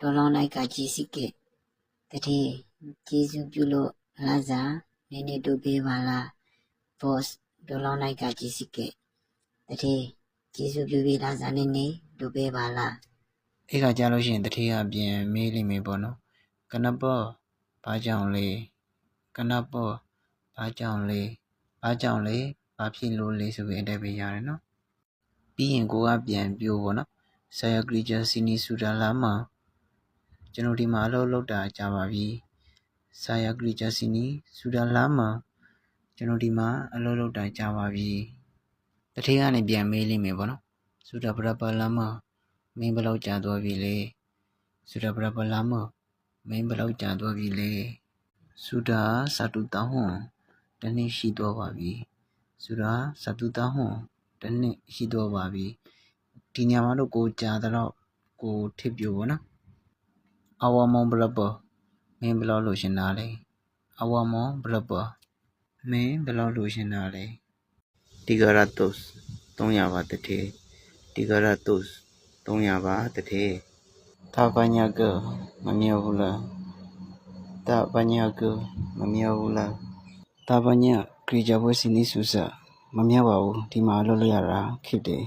ဒေါ်လောင်းလိုက်ကကြီးစီကဲတတိကျေးဇူးပြုလို့လာစားနည်းနည်းတို့ပေးပါလား boss ဒေါ်လောင်းလိုက်ကကြီးစီကဲတတိကျေးဇူးပြုပြီးလာစားနည်းနည်းတို့ပေးပါလားအဲ့ခါကြာလို့ရှိရင်တထေးကပြန်မေးလိမ့်မယ်ပေါ့နော်ကနပေါ်ဘာကြောင့်လဲကနပေါ်ဘာကြောင့်လဲဘာကြောင့်လဲဘာဖြစ်လို့လဲဆိုပြီးအတက်ပေးရတယ်နော်ပြီးရင်ကိုကပြန်ပြောပေါ့နော် ဆရာဂရီဂျာစီနီဆူဒါလာမှာကျွန်တော်ဒီမှာအလုပ်လုပ်တာကြာပါပြီဆရာဂရီဂျာစီနီဆူဒါလာမှာကျွန်တော်ဒီမှာအလုပ်လုပ်တာကြာပါပြီတထေးကနေပြန်မေးလိမ့်မယ်ပေါ့နော်ဆူဒါပရပလာမှာမင်းဘယ်လောက်ကြာသွားပြီလဲဆူဒါဘရဘလာမမင်းဘယ်လောက်ကြာသွားပြီလဲဆူဒါစာတူတောင်းဟွန်တနေ့ရှိသွားပါပြီဆူဒါစာတူတောင်းဟွန်တနေ့ရှိသွားပါပြီ ဒီညမှာတော့ကိုကြာတော့ကိုထစ်ပြို့ဗောနော်အဝမောင်ဘရဘမင်းဘယ်လောက်လို့ရှင်တာလဲအဝမောင်ဘရဘမင်းဘယ်လောက်လို့ရှင်တာလဲဒီဂရတ်တုစ်300ပါတထေဒီဂရတ်တုစ်300ပါတထေတာပညာကမမြောက်ဘူးလားတာပညာကမမြောက်ဘူးလားတာပညာခရီးကြပွဲစီနီးဆူဆာမမြောက်ပါဘူးဒီမှာအလုပ်လုပ်ရတာခစ်တယ်